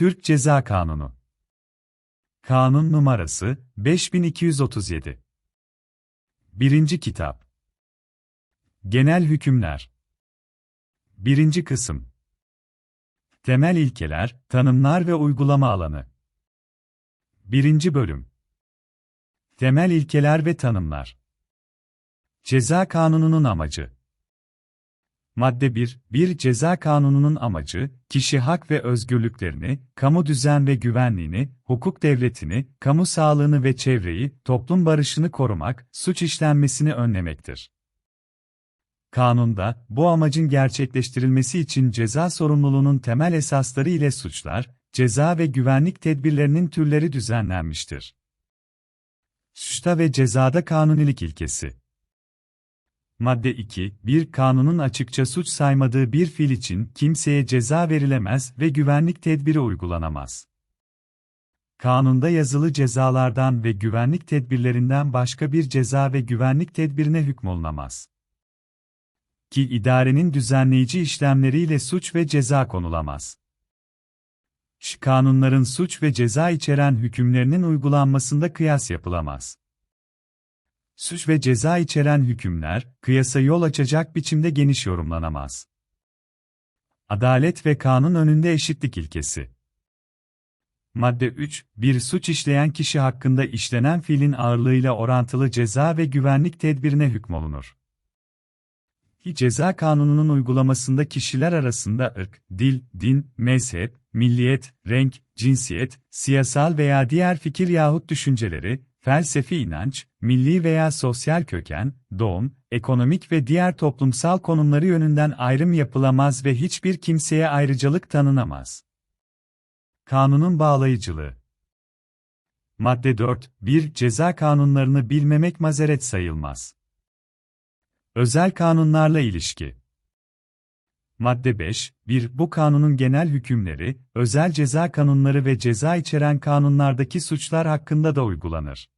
Türk Ceza Kanunu Kanun numarası 5237 1. Kitap Genel Hükümler 1. Kısım Temel ilkeler, tanımlar ve uygulama alanı 1. Bölüm Temel ilkeler ve tanımlar Ceza Kanunu'nun amacı Madde 1, bir ceza kanununun amacı, kişi hak ve özgürlüklerini, kamu düzen ve güvenliğini, hukuk devletini, kamu sağlığını ve çevreyi, toplum barışını korumak, suç işlenmesini önlemektir. Kanunda, bu amacın gerçekleştirilmesi için ceza sorumluluğunun temel esasları ile suçlar, ceza ve güvenlik tedbirlerinin türleri düzenlenmiştir. Suçta ve cezada kanunilik ilkesi Madde 2, bir kanunun açıkça suç saymadığı bir fiil için kimseye ceza verilemez ve güvenlik tedbiri uygulanamaz. Kanunda yazılı cezalardan ve güvenlik tedbirlerinden başka bir ceza ve güvenlik tedbirine hükmolunamaz. Ki idarenin düzenleyici işlemleriyle suç ve ceza konulamaz. Ş kanunların suç ve ceza içeren hükümlerinin uygulanmasında kıyas yapılamaz suç ve ceza içeren hükümler, kıyasa yol açacak biçimde geniş yorumlanamaz. Adalet ve kanun önünde eşitlik ilkesi. Madde 3, bir suç işleyen kişi hakkında işlenen fiilin ağırlığıyla orantılı ceza ve güvenlik tedbirine hükmolunur. Ceza kanununun uygulamasında kişiler arasında ırk, dil, din, mezhep, milliyet, renk, cinsiyet, siyasal veya diğer fikir yahut düşünceleri, felsefi inanç, milli veya sosyal köken, doğum, ekonomik ve diğer toplumsal konumları yönünden ayrım yapılamaz ve hiçbir kimseye ayrıcalık tanınamaz. Kanunun bağlayıcılığı Madde 4. 1. Ceza kanunlarını bilmemek mazeret sayılmaz. Özel kanunlarla ilişki Madde 5. 1. Bu kanunun genel hükümleri, özel ceza kanunları ve ceza içeren kanunlardaki suçlar hakkında da uygulanır.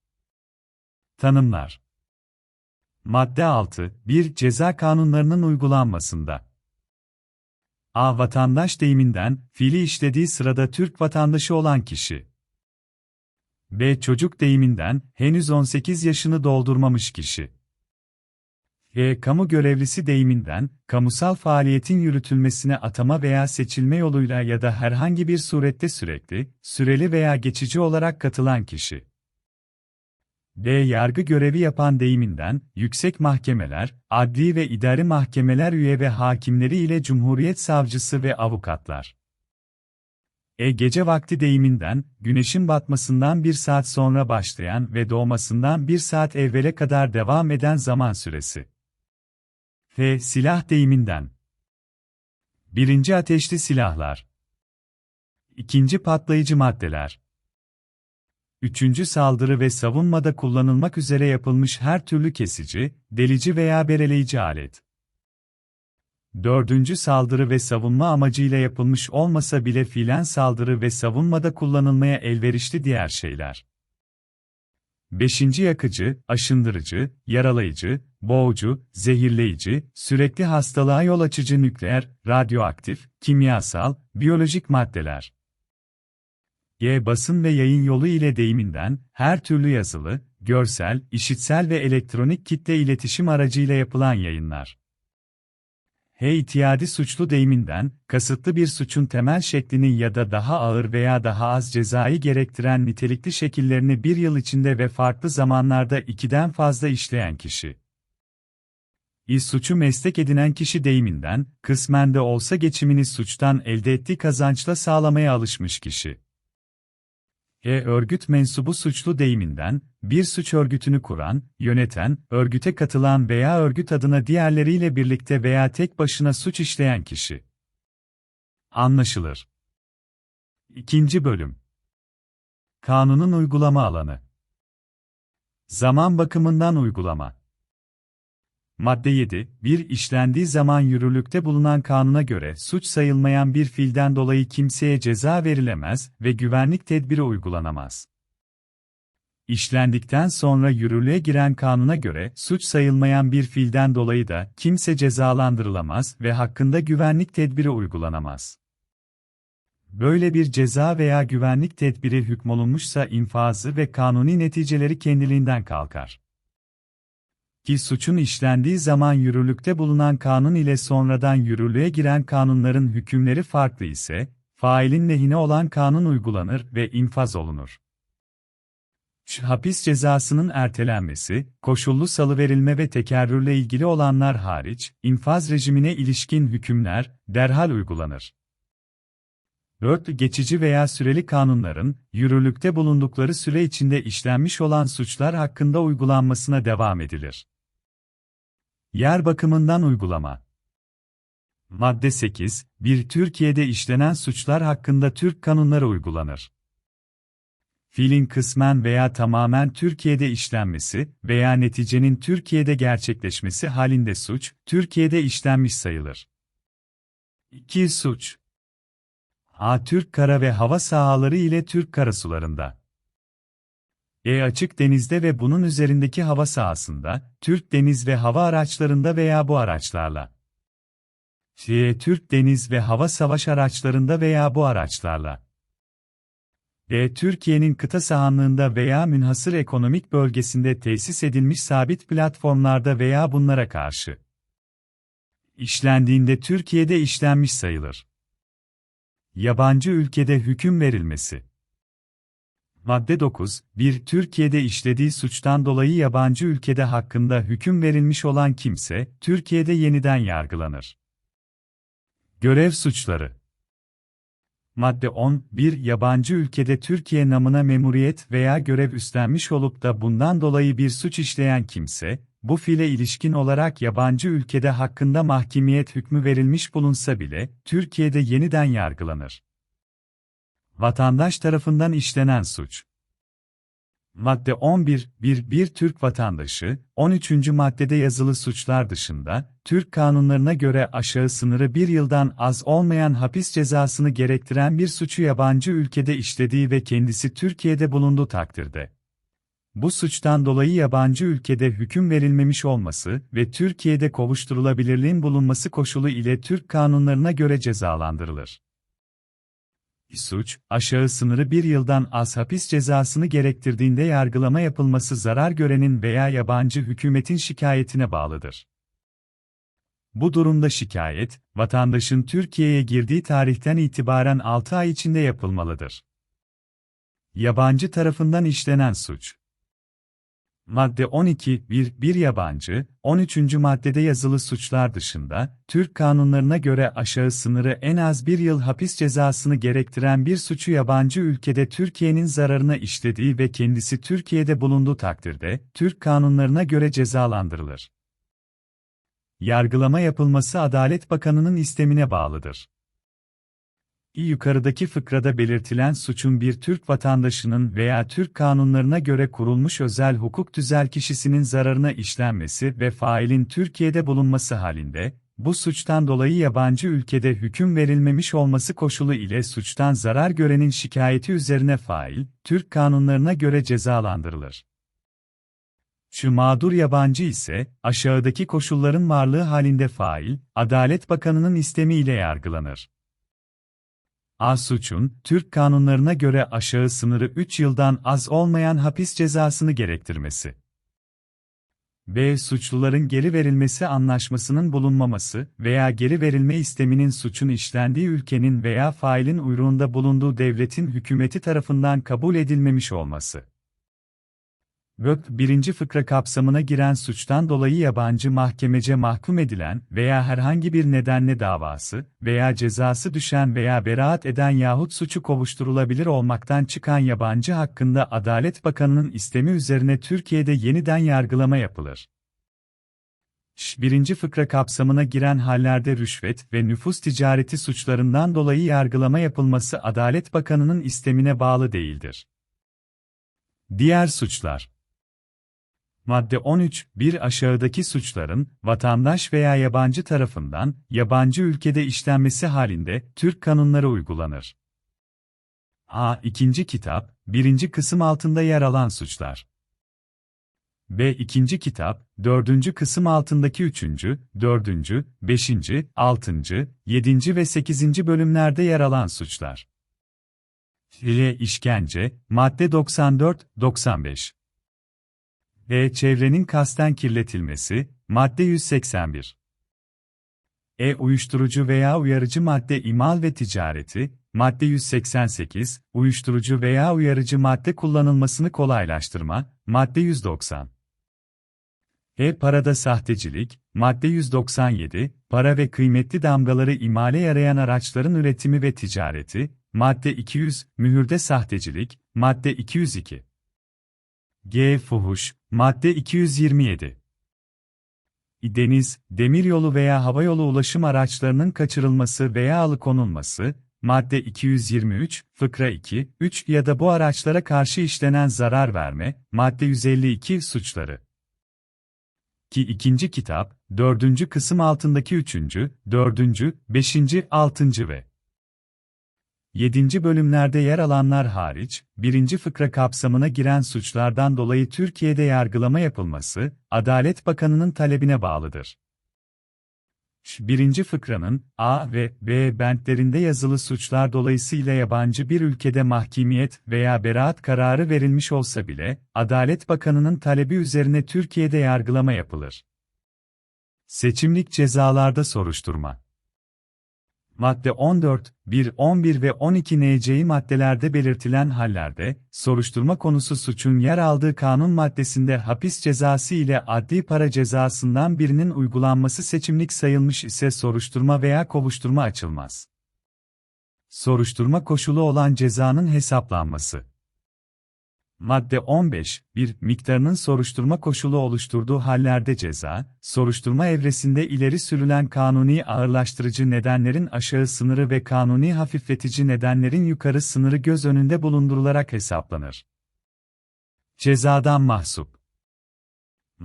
Tanımlar Madde 6. 1. Ceza kanunlarının uygulanmasında A. Vatandaş deyiminden, fiili işlediği sırada Türk vatandaşı olan kişi. B. Çocuk deyiminden, henüz 18 yaşını doldurmamış kişi. E. Kamu görevlisi deyiminden, kamusal faaliyetin yürütülmesine atama veya seçilme yoluyla ya da herhangi bir surette sürekli, süreli veya geçici olarak katılan kişi. D. Yargı görevi yapan deyiminden, yüksek mahkemeler, adli ve idari mahkemeler üye ve hakimleri ile Cumhuriyet Savcısı ve avukatlar. E. Gece vakti deyiminden, güneşin batmasından bir saat sonra başlayan ve doğmasından bir saat evvele kadar devam eden zaman süresi. F. Silah deyiminden. Birinci ateşli silahlar. İkinci patlayıcı maddeler. Üçüncü saldırı ve savunmada kullanılmak üzere yapılmış her türlü kesici, delici veya bereleyici alet. Dördüncü saldırı ve savunma amacıyla yapılmış olmasa bile fiilen saldırı ve savunmada kullanılmaya elverişli diğer şeyler. Beşinci yakıcı, aşındırıcı, yaralayıcı, boğucu, zehirleyici, sürekli hastalığa yol açıcı nükleer, radyoaktif, kimyasal, biyolojik maddeler. G. Basın ve yayın yolu ile deyiminden, her türlü yazılı, görsel, işitsel ve elektronik kitle iletişim aracıyla yapılan yayınlar. H. İtiyadi suçlu deyiminden, kasıtlı bir suçun temel şeklini ya da daha ağır veya daha az cezayı gerektiren nitelikli şekillerini bir yıl içinde ve farklı zamanlarda ikiden fazla işleyen kişi. İ suçu meslek edinen kişi deyiminden, kısmen de olsa geçimini suçtan elde ettiği kazançla sağlamaya alışmış kişi. E örgüt mensubu suçlu deyiminden, bir suç örgütünü kuran, yöneten, örgüte katılan veya örgüt adına diğerleriyle birlikte veya tek başına suç işleyen kişi. Anlaşılır. İkinci bölüm. Kanunun uygulama alanı. Zaman bakımından uygulama. Madde 7, bir işlendiği zaman yürürlükte bulunan kanuna göre suç sayılmayan bir fiilden dolayı kimseye ceza verilemez ve güvenlik tedbiri uygulanamaz. İşlendikten sonra yürürlüğe giren kanuna göre suç sayılmayan bir fiilden dolayı da kimse cezalandırılamaz ve hakkında güvenlik tedbiri uygulanamaz. Böyle bir ceza veya güvenlik tedbiri hükmolunmuşsa infazı ve kanuni neticeleri kendiliğinden kalkar. Ki suçun işlendiği zaman yürürlükte bulunan kanun ile sonradan yürürlüğe giren kanunların hükümleri farklı ise, failin lehine olan kanun uygulanır ve infaz olunur. Hapis cezasının ertelenmesi, koşullu salıverilme ve tekerrürle ilgili olanlar hariç, infaz rejimine ilişkin hükümler, derhal uygulanır. 4. Geçici veya süreli kanunların, yürürlükte bulundukları süre içinde işlenmiş olan suçlar hakkında uygulanmasına devam edilir. Yer bakımından uygulama Madde 8, bir Türkiye'de işlenen suçlar hakkında Türk kanunları uygulanır. Fiilin kısmen veya tamamen Türkiye'de işlenmesi veya neticenin Türkiye'de gerçekleşmesi halinde suç, Türkiye'de işlenmiş sayılır. 2. Suç A. Türk kara ve hava sahaları ile Türk karasularında. E. Açık denizde ve bunun üzerindeki hava sahasında, Türk deniz ve hava araçlarında veya bu araçlarla. C. Türk deniz ve hava savaş araçlarında veya bu araçlarla. D. Türkiye'nin kıta sahanlığında veya münhasır ekonomik bölgesinde tesis edilmiş sabit platformlarda veya bunlara karşı. İşlendiğinde Türkiye'de işlenmiş sayılır. Yabancı ülkede hüküm verilmesi. Madde 9. 1. Türkiye'de işlediği suçtan dolayı yabancı ülkede hakkında hüküm verilmiş olan kimse, Türkiye'de yeniden yargılanır. Görev suçları Madde 10. Bir yabancı ülkede Türkiye namına memuriyet veya görev üstlenmiş olup da bundan dolayı bir suç işleyen kimse, bu fiile ilişkin olarak yabancı ülkede hakkında mahkemiyet hükmü verilmiş bulunsa bile, Türkiye'de yeniden yargılanır. Vatandaş tarafından işlenen suç Madde 11, bir, bir Türk vatandaşı, 13. maddede yazılı suçlar dışında, Türk kanunlarına göre aşağı sınırı bir yıldan az olmayan hapis cezasını gerektiren bir suçu yabancı ülkede işlediği ve kendisi Türkiye'de bulunduğu takdirde. Bu suçtan dolayı yabancı ülkede hüküm verilmemiş olması ve Türkiye'de kovuşturulabilirliğin bulunması koşulu ile Türk kanunlarına göre cezalandırılır suç, aşağı sınırı bir yıldan az hapis cezasını gerektirdiğinde yargılama yapılması zarar görenin veya yabancı hükümetin şikayetine bağlıdır. Bu durumda şikayet, vatandaşın Türkiye'ye girdiği tarihten itibaren 6 ay içinde yapılmalıdır. Yabancı tarafından işlenen suç Madde 12, 1, bir yabancı, 13. maddede yazılı suçlar dışında, Türk kanunlarına göre aşağı sınırı en az bir yıl hapis cezasını gerektiren bir suçu yabancı ülkede Türkiye'nin zararına işlediği ve kendisi Türkiye'de bulunduğu takdirde, Türk kanunlarına göre cezalandırılır. Yargılama yapılması Adalet Bakanı'nın istemine bağlıdır. Yukarıdaki fıkrada belirtilen suçun bir Türk vatandaşının veya Türk kanunlarına göre kurulmuş özel hukuk tüzel kişisinin zararına işlenmesi ve failin Türkiye'de bulunması halinde, bu suçtan dolayı yabancı ülkede hüküm verilmemiş olması koşulu ile suçtan zarar görenin şikayeti üzerine fail, Türk kanunlarına göre cezalandırılır. Şu mağdur yabancı ise, aşağıdaki koşulların varlığı halinde fail, Adalet Bakanı'nın istemiyle yargılanır. A. Suçun, Türk kanunlarına göre aşağı sınırı 3 yıldan az olmayan hapis cezasını gerektirmesi. B. Suçluların geri verilmesi anlaşmasının bulunmaması veya geri verilme isteminin suçun işlendiği ülkenin veya failin uyruğunda bulunduğu devletin hükümeti tarafından kabul edilmemiş olması. VÖP birinci fıkra kapsamına giren suçtan dolayı yabancı mahkemece mahkum edilen veya herhangi bir nedenle davası veya cezası düşen veya beraat eden yahut suçu kovuşturulabilir olmaktan çıkan yabancı hakkında Adalet Bakanı'nın istemi üzerine Türkiye'de yeniden yargılama yapılır. Birinci fıkra kapsamına giren hallerde rüşvet ve nüfus ticareti suçlarından dolayı yargılama yapılması Adalet Bakanı'nın istemine bağlı değildir. Diğer suçlar Madde 13, bir aşağıdaki suçların, vatandaş veya yabancı tarafından, yabancı ülkede işlenmesi halinde, Türk kanunları uygulanır. A. İkinci kitap, birinci kısım altında yer alan suçlar. B. İkinci kitap, dördüncü kısım altındaki üçüncü, dördüncü, beşinci, altıncı, yedinci ve sekizinci bölümlerde yer alan suçlar. ile işkence, madde 94-95. E. Çevrenin kasten kirletilmesi, madde 181. E. Uyuşturucu veya uyarıcı madde imal ve ticareti, madde 188, uyuşturucu veya uyarıcı madde kullanılmasını kolaylaştırma, madde 190. E. Parada sahtecilik, madde 197, para ve kıymetli damgaları imale yarayan araçların üretimi ve ticareti, madde 200, mühürde sahtecilik, madde 202. G. Fuhuş, madde 227. Deniz, demiryolu veya havayolu ulaşım araçlarının kaçırılması veya alıkonulması, madde 223, fıkra 2, 3 ya da bu araçlara karşı işlenen zarar verme, madde 152 suçları. Ki ikinci kitap, dördüncü kısım altındaki üçüncü, dördüncü, beşinci, altıncı ve 7. bölümlerde yer alanlar hariç, 1. fıkra kapsamına giren suçlardan dolayı Türkiye'de yargılama yapılması, Adalet Bakanı'nın talebine bağlıdır. 1. fıkranın A ve B bentlerinde yazılı suçlar dolayısıyla yabancı bir ülkede mahkemiyet veya beraat kararı verilmiş olsa bile, Adalet Bakanı'nın talebi üzerine Türkiye'de yargılama yapılır. Seçimlik cezalarda soruşturma Madde 14, 1, 11 ve 12 NC'yi maddelerde belirtilen hallerde, soruşturma konusu suçun yer aldığı kanun maddesinde hapis cezası ile adli para cezasından birinin uygulanması seçimlik sayılmış ise soruşturma veya kovuşturma açılmaz. Soruşturma koşulu olan cezanın hesaplanması Madde 15, 1. Miktarının soruşturma koşulu oluşturduğu hallerde ceza, soruşturma evresinde ileri sürülen kanuni ağırlaştırıcı nedenlerin aşağı sınırı ve kanuni hafifletici nedenlerin yukarı sınırı göz önünde bulundurularak hesaplanır. Cezadan mahsup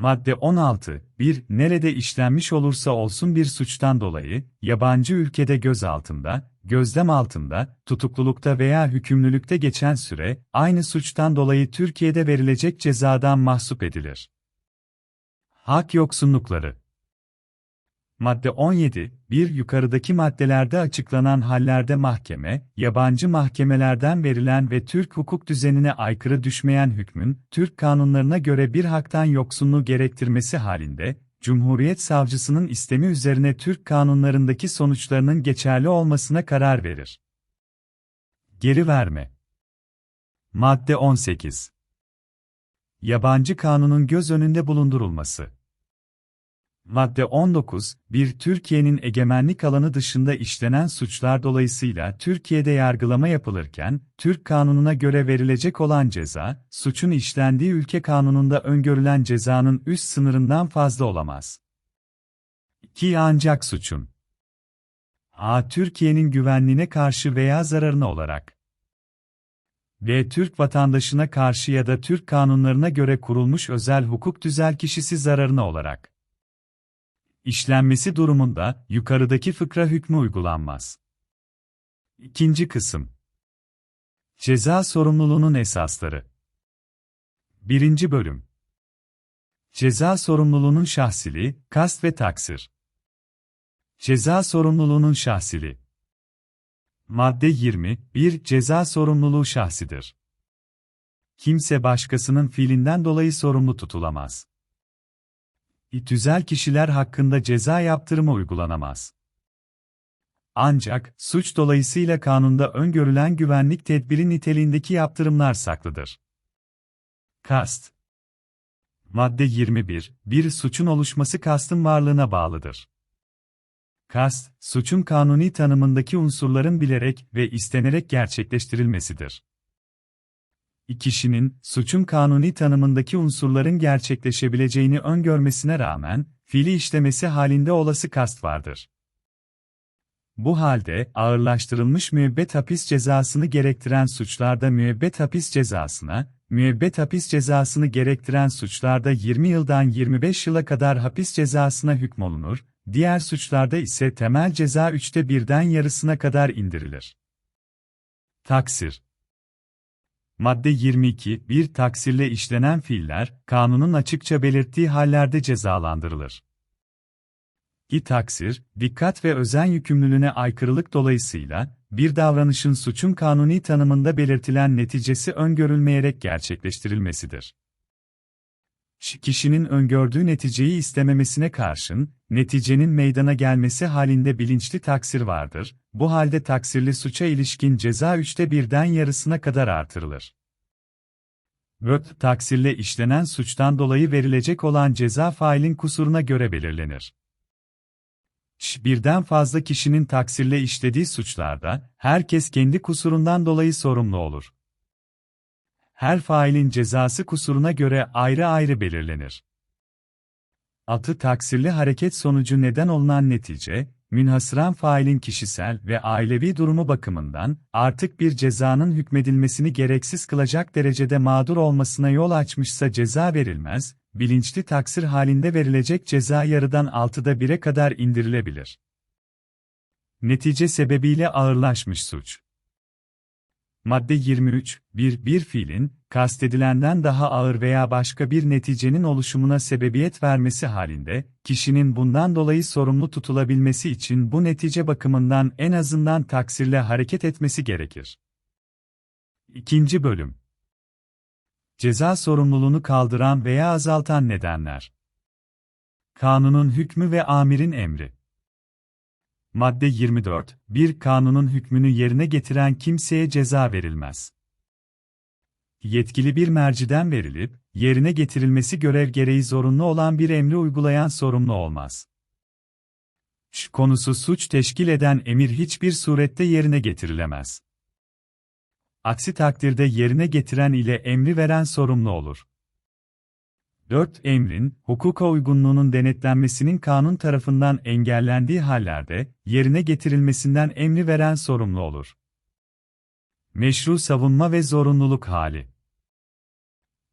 Madde 16, 1. Nerede işlenmiş olursa olsun bir suçtan dolayı, yabancı ülkede gözaltında, gözlem altında, tutuklulukta veya hükümlülükte geçen süre, aynı suçtan dolayı Türkiye'de verilecek cezadan mahsup edilir. Hak yoksunlukları Madde 17, bir yukarıdaki maddelerde açıklanan hallerde mahkeme, yabancı mahkemelerden verilen ve Türk hukuk düzenine aykırı düşmeyen hükmün, Türk kanunlarına göre bir haktan yoksunluğu gerektirmesi halinde, Cumhuriyet Savcısının istemi üzerine Türk kanunlarındaki sonuçlarının geçerli olmasına karar verir. Geri verme. Madde 18 Yabancı kanunun göz önünde bulundurulması Madde 19, bir Türkiye'nin egemenlik alanı dışında işlenen suçlar dolayısıyla Türkiye'de yargılama yapılırken, Türk kanununa göre verilecek olan ceza, suçun işlendiği ülke kanununda öngörülen cezanın üst sınırından fazla olamaz. 2. Ancak suçun A. Türkiye'nin güvenliğine karşı veya zararına olarak B. Türk vatandaşına karşı ya da Türk kanunlarına göre kurulmuş özel hukuk düzel kişisi zararına olarak işlenmesi durumunda yukarıdaki fıkra hükmü uygulanmaz. İkinci kısım Ceza sorumluluğunun esasları Birinci bölüm Ceza sorumluluğunun şahsili, kast ve taksir. Ceza sorumluluğunun şahsili Madde 20, 1. Ceza sorumluluğu şahsidir. Kimse başkasının fiilinden dolayı sorumlu tutulamaz. Tüzel kişiler hakkında ceza yaptırımı uygulanamaz. Ancak, suç dolayısıyla kanunda öngörülen güvenlik tedbiri niteliğindeki yaptırımlar saklıdır. Kast Madde 21, bir suçun oluşması kastın varlığına bağlıdır. Kast, suçun kanuni tanımındaki unsurların bilerek ve istenerek gerçekleştirilmesidir kişinin, suçun kanuni tanımındaki unsurların gerçekleşebileceğini öngörmesine rağmen, fiili işlemesi halinde olası kast vardır. Bu halde, ağırlaştırılmış müebbet hapis cezasını gerektiren suçlarda müebbet hapis cezasına, müebbet hapis cezasını gerektiren suçlarda 20 yıldan 25 yıla kadar hapis cezasına hükmolunur, diğer suçlarda ise temel ceza üçte birden yarısına kadar indirilir. Taksir Madde 22, bir taksirle işlenen fiiller, kanunun açıkça belirttiği hallerde cezalandırılır. Ki taksir, dikkat ve özen yükümlülüğüne aykırılık dolayısıyla, bir davranışın suçun kanuni tanımında belirtilen neticesi öngörülmeyerek gerçekleştirilmesidir. Kişinin öngördüğü neticeyi istememesine karşın, neticenin meydana gelmesi halinde bilinçli taksir vardır, bu halde taksirli suça ilişkin ceza üçte birden yarısına kadar artırılır. Vöt, taksirle işlenen suçtan dolayı verilecek olan ceza failin kusuruna göre belirlenir. Ş, birden fazla kişinin taksirle işlediği suçlarda, herkes kendi kusurundan dolayı sorumlu olur. Her failin cezası kusuruna göre ayrı ayrı belirlenir. Altı taksirli hareket sonucu neden olunan netice, münhasıran failin kişisel ve ailevi durumu bakımından artık bir cezanın hükmedilmesini gereksiz kılacak derecede mağdur olmasına yol açmışsa ceza verilmez, bilinçli taksir halinde verilecek ceza yarıdan altıda bire kadar indirilebilir. Netice sebebiyle ağırlaşmış suç. Madde 23, bir, bir fiilin, kastedilenden daha ağır veya başka bir neticenin oluşumuna sebebiyet vermesi halinde, kişinin bundan dolayı sorumlu tutulabilmesi için bu netice bakımından en azından taksirle hareket etmesi gerekir. İkinci bölüm. Ceza sorumluluğunu kaldıran veya azaltan nedenler. Kanunun hükmü ve amirin emri Madde 24. Bir kanunun hükmünü yerine getiren kimseye ceza verilmez. Yetkili bir merciden verilip, yerine getirilmesi görev gereği zorunlu olan bir emri uygulayan sorumlu olmaz. Ş konusu suç teşkil eden emir hiçbir surette yerine getirilemez. Aksi takdirde yerine getiren ile emri veren sorumlu olur. 4. Emrin, hukuka uygunluğunun denetlenmesinin kanun tarafından engellendiği hallerde, yerine getirilmesinden emri veren sorumlu olur. Meşru savunma ve zorunluluk hali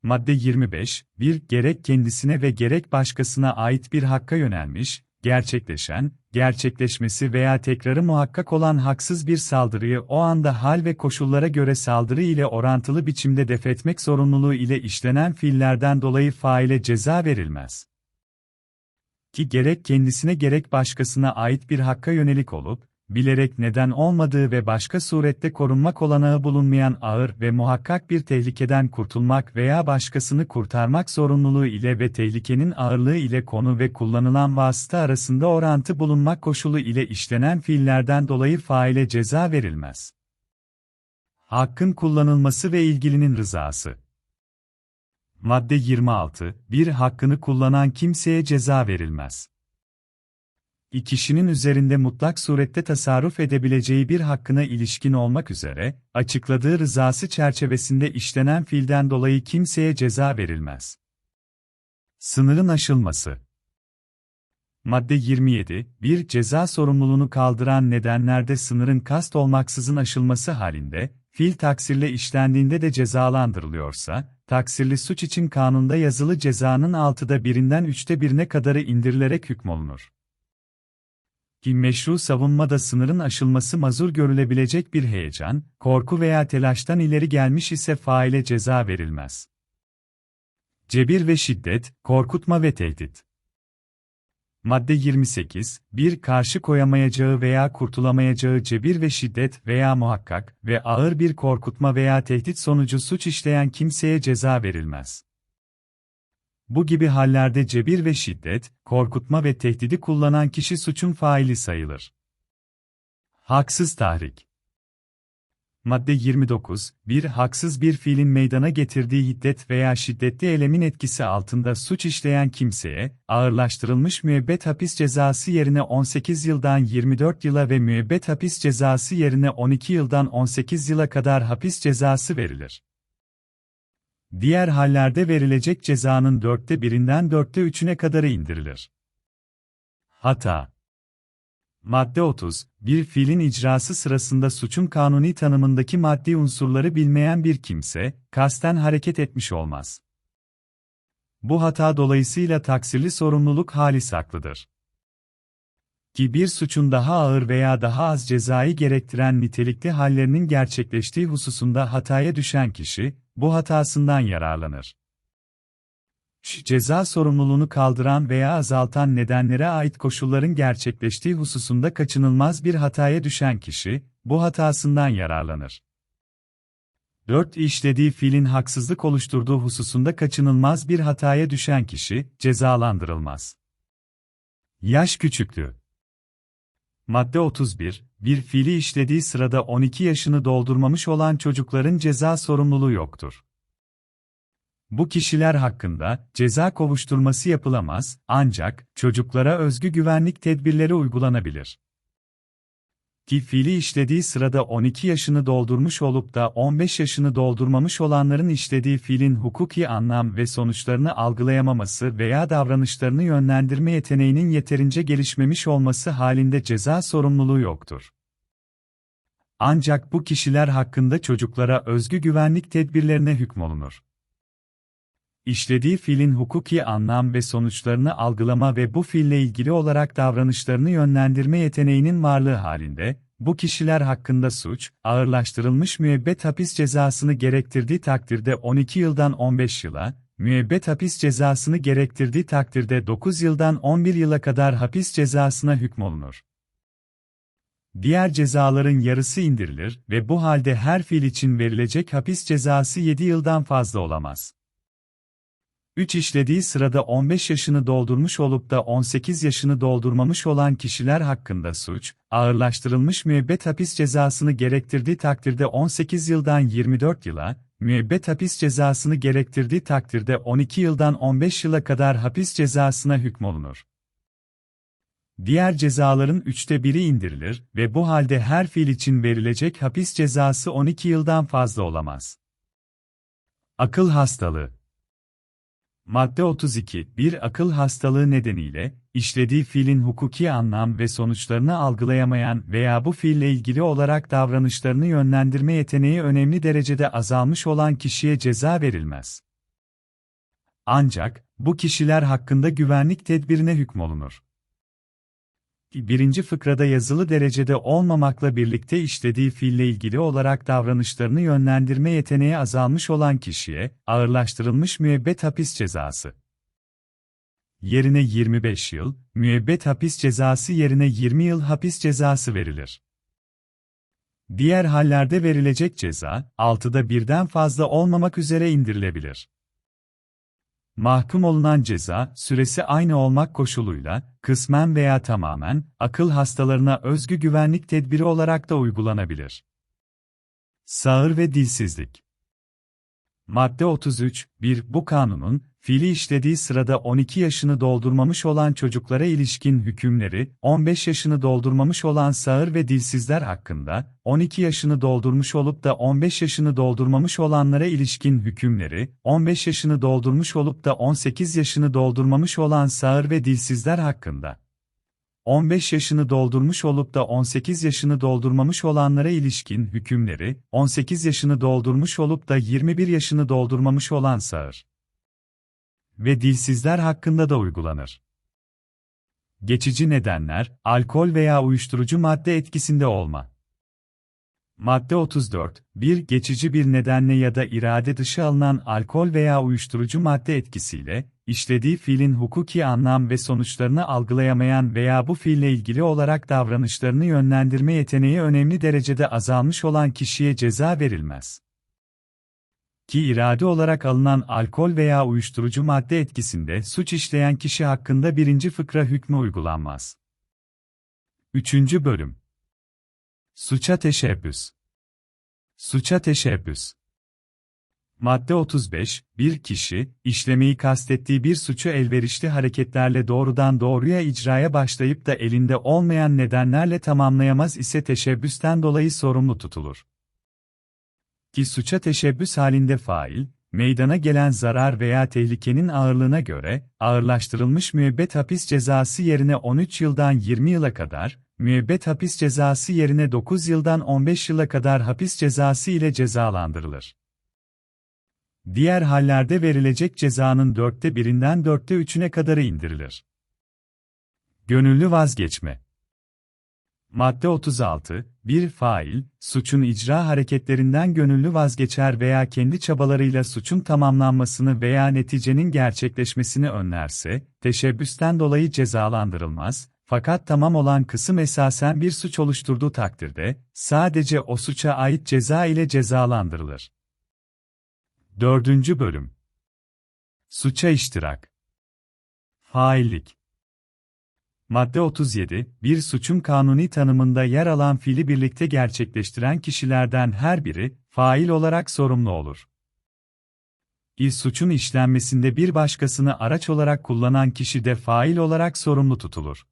Madde 25, 1. Gerek kendisine ve gerek başkasına ait bir hakka yönelmiş, gerçekleşen, gerçekleşmesi veya tekrarı muhakkak olan haksız bir saldırıyı o anda hal ve koşullara göre saldırı ile orantılı biçimde defetmek zorunluluğu ile işlenen fiillerden dolayı faile ceza verilmez. Ki gerek kendisine gerek başkasına ait bir hakka yönelik olup, bilerek neden olmadığı ve başka surette korunmak olanağı bulunmayan ağır ve muhakkak bir tehlikeden kurtulmak veya başkasını kurtarmak zorunluluğu ile ve tehlikenin ağırlığı ile konu ve kullanılan vasıta arasında orantı bulunmak koşulu ile işlenen fiillerden dolayı faile ceza verilmez. Hakkın kullanılması ve ilgilinin rızası Madde 26. Bir hakkını kullanan kimseye ceza verilmez kişinin üzerinde mutlak surette tasarruf edebileceği bir hakkına ilişkin olmak üzere, açıkladığı rızası çerçevesinde işlenen fiilden dolayı kimseye ceza verilmez. Sınırın aşılması Madde 27, bir ceza sorumluluğunu kaldıran nedenlerde sınırın kast olmaksızın aşılması halinde, fiil taksirle işlendiğinde de cezalandırılıyorsa, taksirli suç için kanunda yazılı cezanın altıda birinden üçte birine kadarı indirilerek hükmolunur ki meşru savunmada sınırın aşılması mazur görülebilecek bir heyecan, korku veya telaştan ileri gelmiş ise faile ceza verilmez. Cebir ve şiddet, korkutma ve tehdit. Madde 28, bir karşı koyamayacağı veya kurtulamayacağı cebir ve şiddet veya muhakkak ve ağır bir korkutma veya tehdit sonucu suç işleyen kimseye ceza verilmez. Bu gibi hallerde cebir ve şiddet, korkutma ve tehdidi kullanan kişi suçun faili sayılır. Haksız tahrik Madde 29, bir haksız bir fiilin meydana getirdiği hiddet veya şiddetli elemin etkisi altında suç işleyen kimseye, ağırlaştırılmış müebbet hapis cezası yerine 18 yıldan 24 yıla ve müebbet hapis cezası yerine 12 yıldan 18 yıla kadar hapis cezası verilir. Diğer hallerde verilecek cezanın dörtte birinden dörtte üçüne kadarı indirilir. Hata Madde 30, bir fiilin icrası sırasında suçun kanuni tanımındaki maddi unsurları bilmeyen bir kimse, kasten hareket etmiş olmaz. Bu hata dolayısıyla taksirli sorumluluk hali saklıdır. Ki bir suçun daha ağır veya daha az cezayı gerektiren nitelikli hallerinin gerçekleştiği hususunda hataya düşen kişi, bu hatasından yararlanır. ceza sorumluluğunu kaldıran veya azaltan nedenlere ait koşulların gerçekleştiği hususunda kaçınılmaz bir hataya düşen kişi, bu hatasından yararlanır. 4. İşlediği fiilin haksızlık oluşturduğu hususunda kaçınılmaz bir hataya düşen kişi, cezalandırılmaz. Yaş küçüklüğü Madde 31, bir fiili işlediği sırada 12 yaşını doldurmamış olan çocukların ceza sorumluluğu yoktur. Bu kişiler hakkında ceza kovuşturması yapılamaz ancak çocuklara özgü güvenlik tedbirleri uygulanabilir ki fiili işlediği sırada 12 yaşını doldurmuş olup da 15 yaşını doldurmamış olanların işlediği fiilin hukuki anlam ve sonuçlarını algılayamaması veya davranışlarını yönlendirme yeteneğinin yeterince gelişmemiş olması halinde ceza sorumluluğu yoktur. Ancak bu kişiler hakkında çocuklara özgü güvenlik tedbirlerine hükmolunur işlediği fiilin hukuki anlam ve sonuçlarını algılama ve bu fiille ilgili olarak davranışlarını yönlendirme yeteneğinin varlığı halinde, bu kişiler hakkında suç, ağırlaştırılmış müebbet hapis cezasını gerektirdiği takdirde 12 yıldan 15 yıla, müebbet hapis cezasını gerektirdiği takdirde 9 yıldan 11 yıla kadar hapis cezasına hükmolunur. Diğer cezaların yarısı indirilir ve bu halde her fiil için verilecek hapis cezası 7 yıldan fazla olamaz. 3 işlediği sırada 15 yaşını doldurmuş olup da 18 yaşını doldurmamış olan kişiler hakkında suç, ağırlaştırılmış müebbet hapis cezasını gerektirdiği takdirde 18 yıldan 24 yıla, müebbet hapis cezasını gerektirdiği takdirde 12 yıldan 15 yıla kadar hapis cezasına hükmolunur. Diğer cezaların üçte biri indirilir ve bu halde her fiil için verilecek hapis cezası 12 yıldan fazla olamaz. Akıl hastalığı Madde 32, bir akıl hastalığı nedeniyle, işlediği fiilin hukuki anlam ve sonuçlarını algılayamayan veya bu fiille ilgili olarak davranışlarını yönlendirme yeteneği önemli derecede azalmış olan kişiye ceza verilmez. Ancak, bu kişiler hakkında güvenlik tedbirine hükmolunur birinci fıkrada yazılı derecede olmamakla birlikte işlediği fiille ilgili olarak davranışlarını yönlendirme yeteneği azalmış olan kişiye, ağırlaştırılmış müebbet hapis cezası. Yerine 25 yıl, müebbet hapis cezası yerine 20 yıl hapis cezası verilir. Diğer hallerde verilecek ceza, 6'da birden fazla olmamak üzere indirilebilir. Mahkum olunan ceza, süresi aynı olmak koşuluyla, kısmen veya tamamen, akıl hastalarına özgü güvenlik tedbiri olarak da uygulanabilir. Sağır ve dilsizlik Madde 33, 1. Bu kanunun, fiili işlediği sırada 12 yaşını doldurmamış olan çocuklara ilişkin hükümleri, 15 yaşını doldurmamış olan sağır ve dilsizler hakkında, 12 yaşını doldurmuş olup da 15 yaşını doldurmamış olanlara ilişkin hükümleri, 15 yaşını doldurmuş olup da 18 yaşını doldurmamış olan sağır ve dilsizler hakkında, 15 yaşını doldurmuş olup da 18 yaşını doldurmamış olanlara ilişkin hükümleri, 18 yaşını doldurmuş olup da 21 yaşını doldurmamış olan sağır ve dilsizler hakkında da uygulanır. Geçici nedenler, alkol veya uyuşturucu madde etkisinde olma. Madde 34, bir geçici bir nedenle ya da irade dışı alınan alkol veya uyuşturucu madde etkisiyle, işlediği fiilin hukuki anlam ve sonuçlarını algılayamayan veya bu fiille ilgili olarak davranışlarını yönlendirme yeteneği önemli derecede azalmış olan kişiye ceza verilmez. Ki irade olarak alınan alkol veya uyuşturucu madde etkisinde suç işleyen kişi hakkında birinci fıkra hükmü uygulanmaz. 3. Bölüm Suça teşebbüs Suça teşebbüs Madde 35, bir kişi, işlemeyi kastettiği bir suçu elverişli hareketlerle doğrudan doğruya icraya başlayıp da elinde olmayan nedenlerle tamamlayamaz ise teşebbüsten dolayı sorumlu tutulur. Ki suça teşebbüs halinde fail, meydana gelen zarar veya tehlikenin ağırlığına göre, ağırlaştırılmış müebbet hapis cezası yerine 13 yıldan 20 yıla kadar, müebbet hapis cezası yerine 9 yıldan 15 yıla kadar hapis cezası ile cezalandırılır. Diğer hallerde verilecek cezanın dörtte birinden dörtte üçüne kadarı indirilir. Gönüllü vazgeçme Madde 36, bir fail, suçun icra hareketlerinden gönüllü vazgeçer veya kendi çabalarıyla suçun tamamlanmasını veya neticenin gerçekleşmesini önlerse, teşebbüsten dolayı cezalandırılmaz, fakat tamam olan kısım esasen bir suç oluşturduğu takdirde, sadece o suça ait ceza ile cezalandırılır. 4. Bölüm Suça iştirak Faillik Madde 37, bir suçun kanuni tanımında yer alan fiili birlikte gerçekleştiren kişilerden her biri, fail olarak sorumlu olur. İl suçun işlenmesinde bir başkasını araç olarak kullanan kişi de fail olarak sorumlu tutulur.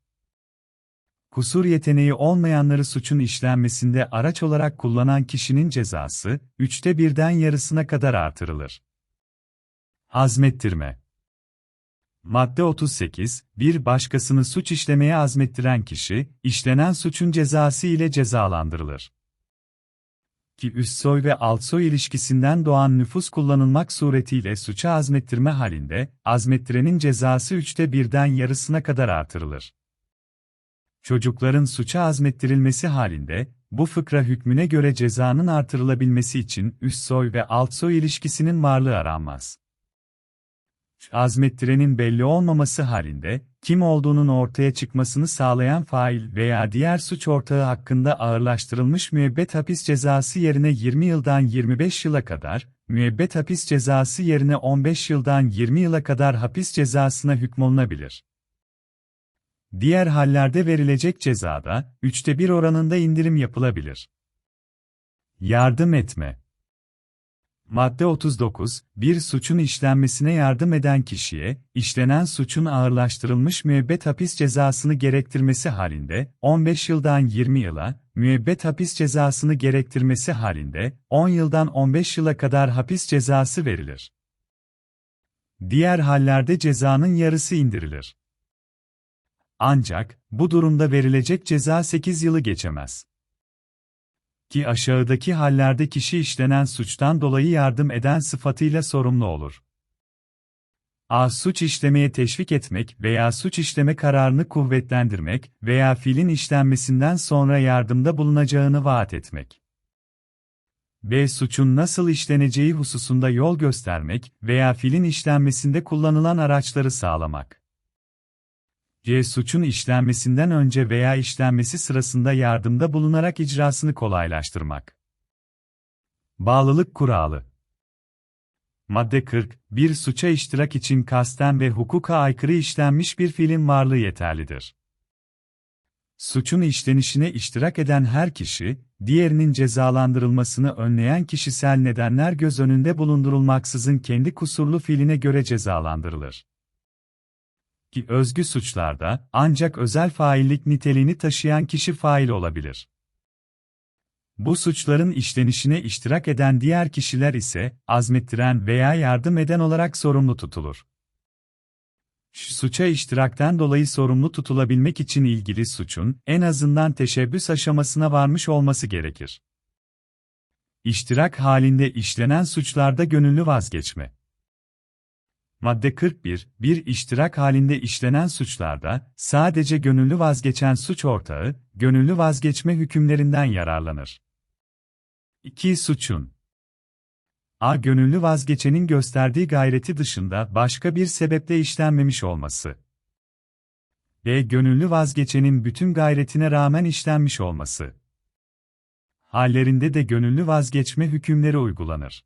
Kusur yeteneği olmayanları suçun işlenmesinde araç olarak kullanan kişinin cezası, üçte birden yarısına kadar artırılır. Azmettirme Madde 38, bir başkasını suç işlemeye azmettiren kişi, işlenen suçun cezası ile cezalandırılır. Ki üst soy ve alt soy ilişkisinden doğan nüfus kullanılmak suretiyle suça azmettirme halinde, azmettirenin cezası üçte birden yarısına kadar artırılır. Çocukların suça azmettirilmesi halinde, bu fıkra hükmüne göre cezanın artırılabilmesi için üst soy ve alt soy ilişkisinin varlığı aranmaz azmettirenin belli olmaması halinde, kim olduğunun ortaya çıkmasını sağlayan fail veya diğer suç ortağı hakkında ağırlaştırılmış müebbet hapis cezası yerine 20 yıldan 25 yıla kadar, müebbet hapis cezası yerine 15 yıldan 20 yıla kadar hapis cezasına hükmolunabilir. Diğer hallerde verilecek cezada, üçte bir oranında indirim yapılabilir. Yardım etme Madde 39, bir suçun işlenmesine yardım eden kişiye, işlenen suçun ağırlaştırılmış müebbet hapis cezasını gerektirmesi halinde, 15 yıldan 20 yıla, müebbet hapis cezasını gerektirmesi halinde, 10 yıldan 15 yıla kadar hapis cezası verilir. Diğer hallerde cezanın yarısı indirilir. Ancak, bu durumda verilecek ceza 8 yılı geçemez ki aşağıdaki hallerde kişi işlenen suçtan dolayı yardım eden sıfatıyla sorumlu olur. A. Suç işlemeye teşvik etmek veya suç işleme kararını kuvvetlendirmek veya filin işlenmesinden sonra yardımda bulunacağını vaat etmek. B. Suçun nasıl işleneceği hususunda yol göstermek veya filin işlenmesinde kullanılan araçları sağlamak. C. Suçun işlenmesinden önce veya işlenmesi sırasında yardımda bulunarak icrasını kolaylaştırmak. Bağlılık kuralı Madde 40, bir suça iştirak için kasten ve hukuka aykırı işlenmiş bir fiilin varlığı yeterlidir. Suçun işlenişine iştirak eden her kişi, diğerinin cezalandırılmasını önleyen kişisel nedenler göz önünde bulundurulmaksızın kendi kusurlu fiiline göre cezalandırılır ki özgü suçlarda ancak özel faillik niteliğini taşıyan kişi fail olabilir. Bu suçların işlenişine iştirak eden diğer kişiler ise azmettiren veya yardım eden olarak sorumlu tutulur. Şu suça iştirakten dolayı sorumlu tutulabilmek için ilgili suçun en azından teşebbüs aşamasına varmış olması gerekir. İştirak halinde işlenen suçlarda gönüllü vazgeçme Madde 41, bir iştirak halinde işlenen suçlarda, sadece gönüllü vazgeçen suç ortağı, gönüllü vazgeçme hükümlerinden yararlanır. 2. Suçun A. Gönüllü vazgeçenin gösterdiği gayreti dışında başka bir sebeple işlenmemiş olması. B. Gönüllü vazgeçenin bütün gayretine rağmen işlenmiş olması. Hallerinde de gönüllü vazgeçme hükümleri uygulanır.